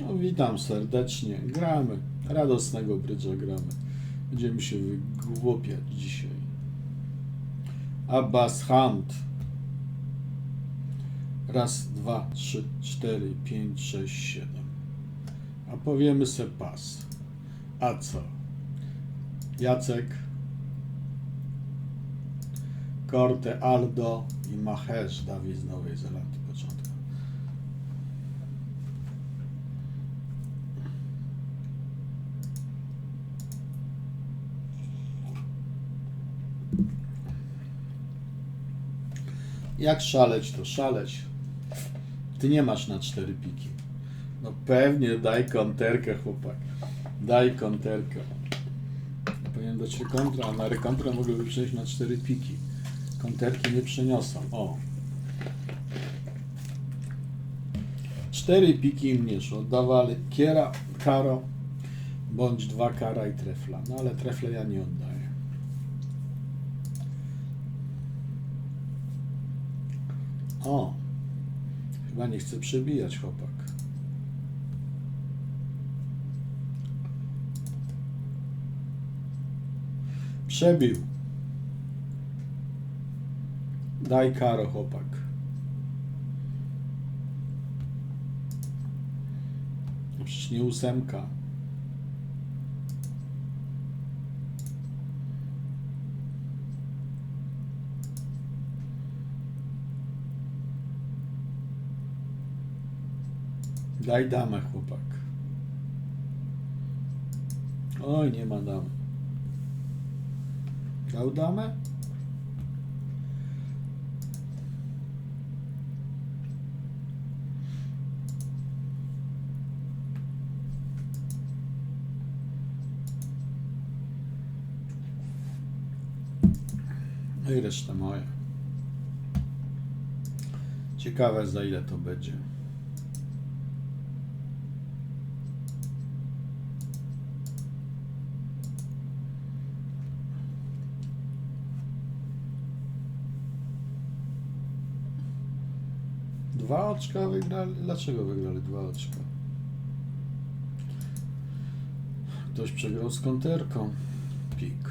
No, witam serdecznie. Gramy. Radosnego brydża gramy. Będziemy się wygłupiać dzisiaj. Abbas Hunt. Raz, dwa, trzy, cztery, pięć, sześć, siedem. A powiemy se pas. A co? Jacek, Korte, Aldo i Mahesh, Dawid z Nowej Zelandii. Jak szaleć, to szaleć. Ty nie masz na cztery piki. No pewnie, daj konterkę, chłopak. Daj konterkę. Powinien dać kontra, a na rekontrę mogłyby przejść na cztery piki. Konterki nie przyniosą. O. Cztery piki im nie szło. Oddawali kiera, karo, bądź dwa kara i trefla. No ale trefle ja nie oddaję. O. Chyba nie chce przebijać chłopak. Przebił. Daj karo, chłopak. No Przecież nie ósemka. Daj damę, chłopak. Oj, nie ma damy. Dał damę? No i reszta moja. Ciekawe za ile to będzie. Dwa oczka wygrali? Dlaczego wygrali dwa oczka? Ktoś przegrał z konterką. Pik.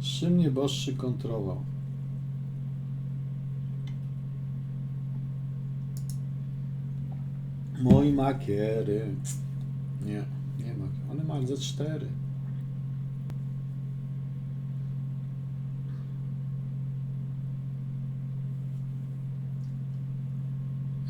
Z czym nieboszczy kontrował? Mój makiery. Nie, nie ma. One ma ze cztery.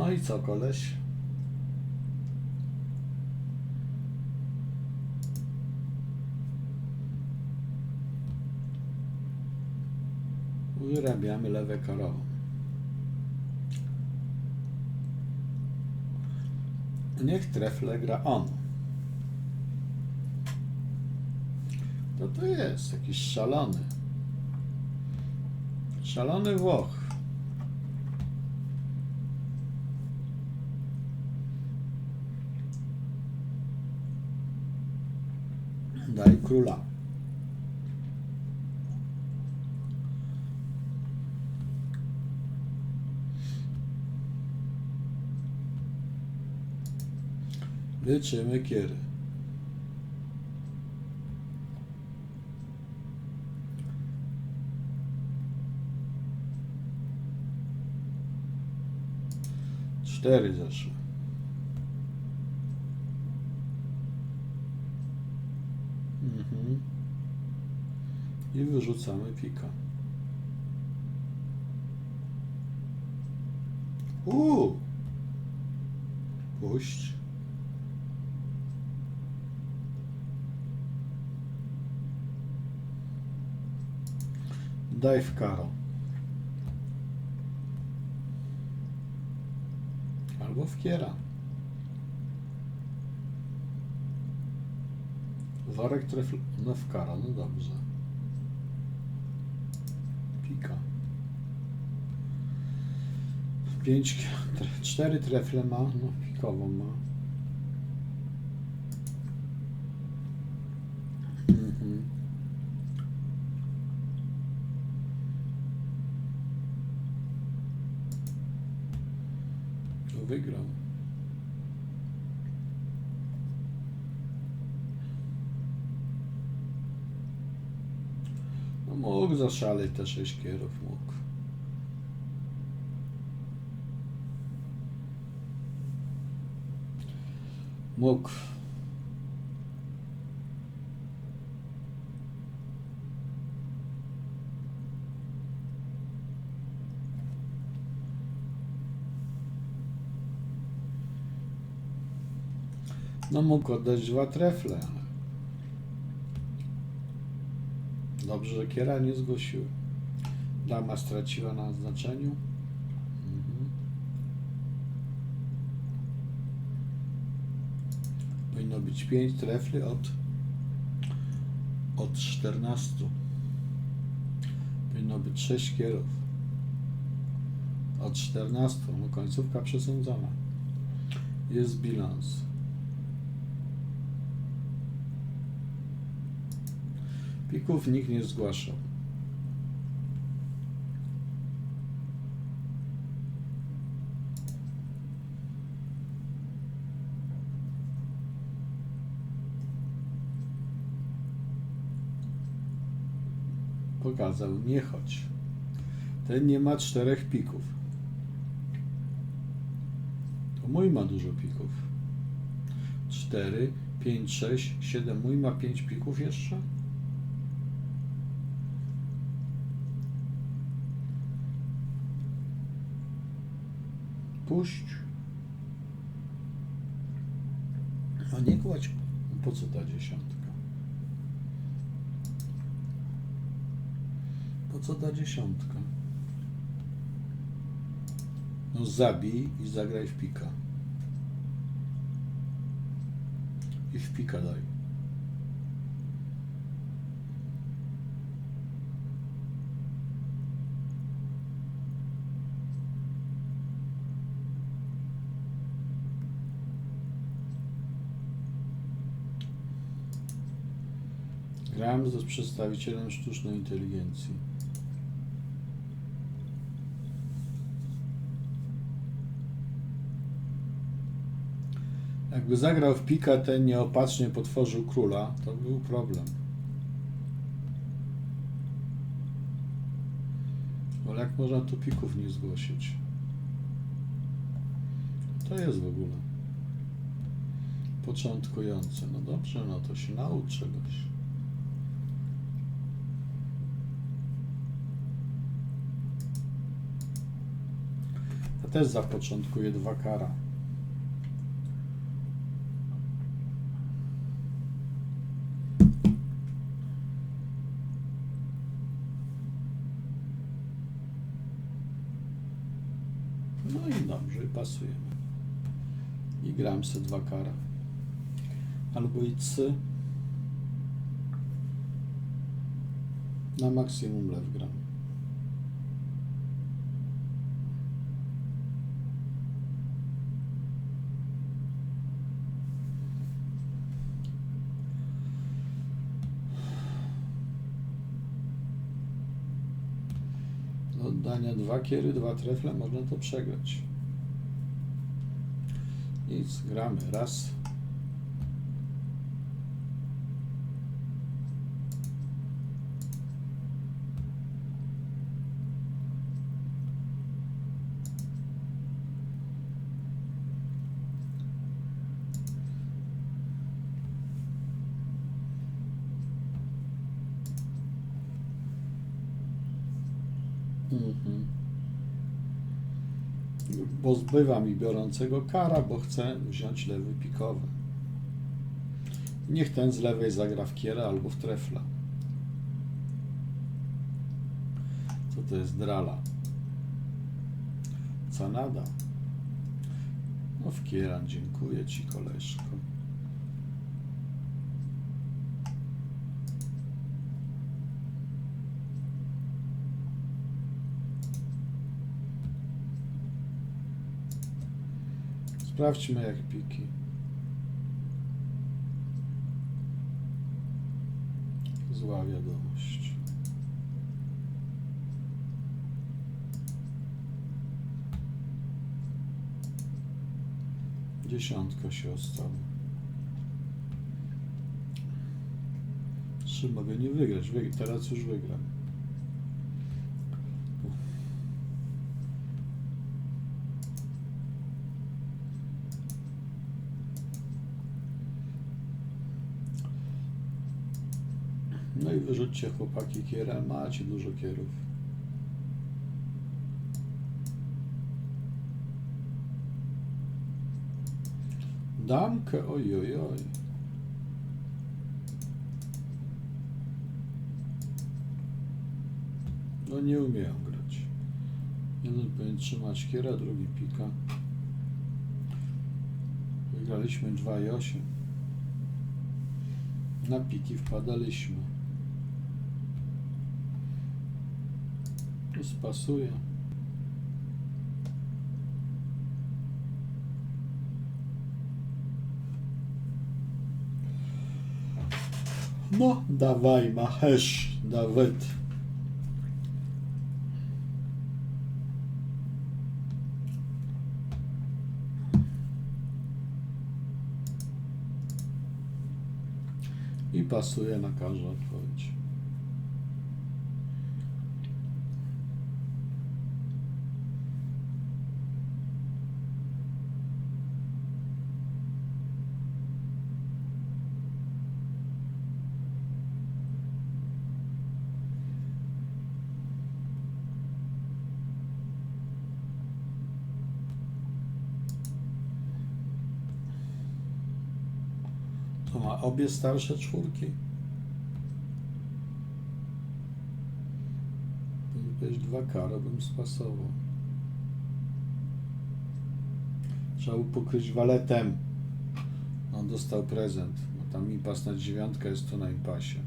No i co, koleś? Wyrabiamy lewe karo. Niech trefle gra on. To to jest jakiś szalony. Szalony Włoch. Daj króla. Liczymy kiery. Cztery zeszły. I wyrzucamy pika. Uuu. Puść. Daj w karo. Albo w kiera. Worek trefl... No w kara, no dobrze. Pięć... Tre, cztery trefle ma, no pikową ma. Mhm. wygrał. No mógł zaszaleć te sześć kierów, mógł. Mógł. No mógł oddać dwa trefle, ale... Dobrze, że kiera nie zgłosiły. Dama straciła na znaczeniu. Mhm. Powinno być 5 trefli od od 14. Powinno być 6 kierów. Od 14. No końcówka przesądzona. Jest bilans. Pików nikt nie zgłaszał. Pokazał, nie chodź. Ten nie ma czterech pików. To mój ma dużo pików. Cztery, pięć, sześć, siedem. Mój ma pięć pików jeszcze? Puść. A nie kładź. Po co ta dziesiątka? Po co ta dziesiątka? No zabij i zagraj w pika. I w pika daj. Grałem z przedstawicielem sztucznej inteligencji. Jakby zagrał w pika, ten nieopatrznie potworzył króla, to był problem. Ale jak można tu pików nie zgłosić? To jest w ogóle. Początkujący. No dobrze, no to się naucz czegoś. Ja też zapoczątkuję dwa kara. No i dobrze, pasujemy. I gram se dwa kara. Albo i cy. Na maksimum lew gram. Do oddania dwa kiery, dwa trefle, można to przegrać. Nic, gramy. Raz. Mhm. Pozbywa mi biorącego kara, bo chcę wziąć lewy pikowy. Niech ten z lewej zagra w kierę albo w trefla. Co to jest drala? Canada. No w kieran, dziękuję ci koleżko. Sprawdźmy jak piki. Zła wiadomość. Dziesiątka się ostała. Trzy mogę nie wygrać. Wyg- teraz już wygram. No i wyrzućcie chłopaki kierę. Macie dużo kierów. Damkę, oj, oj, oj. No nie umieją grać. Jeden powinien trzymać kiera, drugi pika. Wygraliśmy 2 i 8. Na piki wpadaliśmy. Spasuje. No, dawaj, Mahesz, Dawid. I pasuje na każdą odpowiedź. To ma obie starsze czwórki. Gdybyś dwa karo bym spasował. Trzeba było pokryć waletem. On dostał prezent. Bo tam impas na dziewiątkę jest tu na impasie.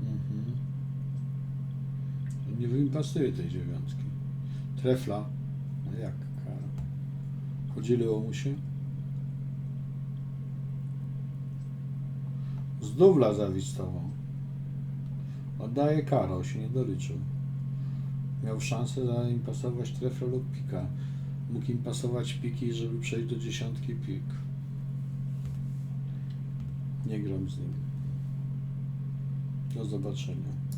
Mhm. Nie wyimpasuje tej dziewiątki. Trefla. Jak kara? Chodziło mu się? Z dubla zawistował. Oddaje karę, się nie doliczył. Miał szansę zaimpasować trefla lub pika. Mógł impasować piki, żeby przejść do dziesiątki pik. Nie gram z nim. Do zobaczenia.